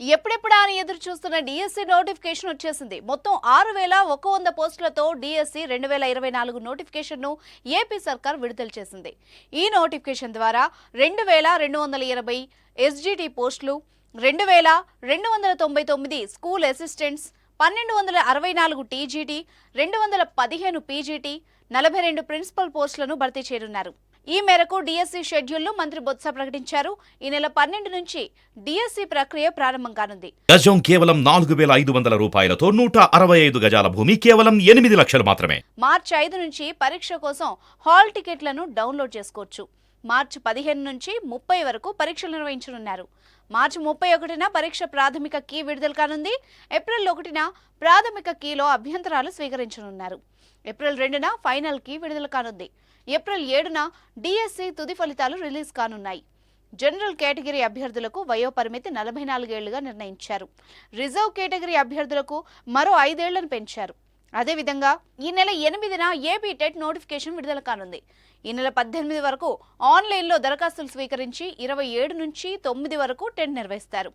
ఎప్పుడెప్పుడా అని ఎదురు చూస్తున్న డిఎస్సి నోటిఫికేషన్ వచ్చేసింది. మొత్తం ఆరు వేల ఒక వంద పోస్టులతో డిఎస్సి రెండు వేల ఇరవై నాలుగు నోటిఫికేషన్ను ఏపీ సర్కార్ విడుదల చేసింది. ఈ నోటిఫికేషన్ ద్వారా రెండు వేల రెండు వందల ఇరవై ఎస్జిటి పోస్టులు రెండు వేల రెండు వందల తొంభై తొమ్మిది స్కూల్ అసిస్టెంట్స్ పన్నెండు వందల అరవై నాలుగు టీజీటీ రెండు వందల పదిహేను పీజీటీ నలభై రెండు ప్రిన్సిపల్ పోస్టులను భర్తీ చేయనున్నారు. ఈ మేరకు డిఎస్సి షెడ్యూల్ను మంత్రి బొత్స ప్రకటించారు. ఈ నెల పన్నెండు నుంచి డిఎస్సి ప్రక్రియ ప్రారంభం కానుంది. గజం కేవలం నాలుగు వేల ఐదు వందల రూపాయలతో నూట అరవై ఐదు గజాల భూమి కేవలం ఎనిమిది లక్షలు మాత్రమే. మార్చి ఐదు నుంచి పరీక్ష కోసం హాల్ టికెట్లను డౌన్లోడ్ చేసుకోవచ్చు. మార్చి పదిహేను నుంచి ముప్పై వరకు పరీక్షలు నిర్వహించనున్నారు. మార్చి ముప్పై ఒకటిన పరీక్ష ప్రాథమిక కీ విడుదల కానుంది. ఏప్రిల్ ఒకటిన ప్రాథమిక కీలో అభ్యంతరాలు స్వీకరించనున్నారు. ఏప్రిల్ రెండున ఫైనల్ కీ విడుదల కానుంది. ఏప్రిల్ ఏడున డిఎస్సి తుది ఫలితాలు రిలీజ్ కానున్నాయి. జనరల్ కేటగిరీ అభ్యర్థులకు వయోపరిమితి నలభై నాలుగేళ్ళుగా నిర్ణయించారు. రిజర్వ్ కేటగిరీ అభ్యర్థులకు మరో ఐదేళ్ళను పెంచారు. అదేవిధంగా ఈ నెల ఎనిమిదిన ఏపీ టెట్ నోటిఫికేషన్ విడుదల కానుంది. ఈ నెల పద్దెనిమిది వరకు ఆన్లైన్లో దరఖాస్తులు స్వీకరించి ఇరవై ఏడు నుంచి తొమ్మిది వరకు టెట్ నిర్వహిస్తారు.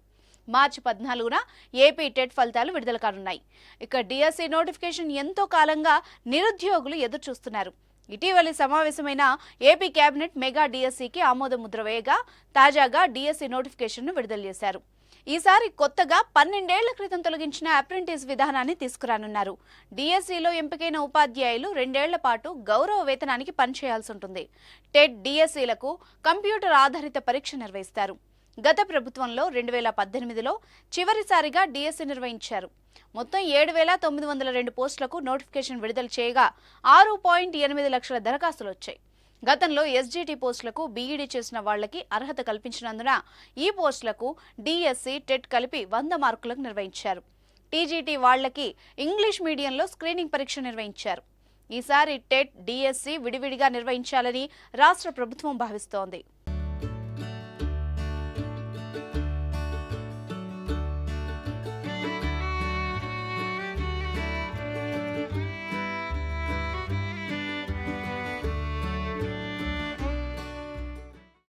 మార్చి పద్నాలుగున ఏపీ టెట్ ఫలితాలు విడుదల కానున్నాయి. ఇక డిఎస్సి నోటిఫికేషన్ ఎంతో కాలంగా నిరుద్యోగులు ఎదురు చూస్తున్నారు ఇటీవలి సమావేశమైన ఏపీ కేబినెట్ మెగా డిఎస్సికి ఆమోద ముద్ర వేయగా తాజాగా డిఎస్సి నోటిఫికేషన్ను విడుదల చేశారు. ఈసారి కొత్తగా పన్నెండేళ్ళ క్రితం తొలగించిన అప్రెంటిస్ విధానాన్ని తీసుకురానున్నారు. డిఎస్సిలో ఎంపికైన ఉపాధ్యాయులు రెండేళ్ళ పాటు గౌరవ వేతనానికి పనిచేయాల్సి ఉంటుంది టెట్ డిఎస్సిలకు కంప్యూటర్ ఆధారిత పరీక్ష నిర్వహిస్తారు. గత ప్రభుత్వంలో రెండు వేల పద్దెనిమిదిలో చివరిసారిగా డిఎస్సి నిర్వహించారు. మొత్తం ఏడు వేల తొమ్మిది వందల రెండు పోస్టులకు నోటిఫికేషన్ విడుదల చేయగా ఆరు పాయింట్ ఎనిమిది లక్షల దరఖాస్తులు వచ్చాయి గతంలో ఎస్జీటీ పోస్టులకు బీఈడీ చేసిన వాళ్ళకి అర్హత కల్పించినందున ఈ పోస్టులకు డిఎస్సి టెట్ కలిపి వంద మార్కులకు నిర్వహించారు. టీజీటీ వాళ్ళకి ఇంగ్లీష్ మీడియంలో స్క్రీనింగ్ పరీక్ష నిర్వహించారు. ఈసారి టెట్ డిఎస్సి విడివిడిగా నిర్వహించాలని రాష్ట్ర ప్రభుత్వం భావిస్తోంది.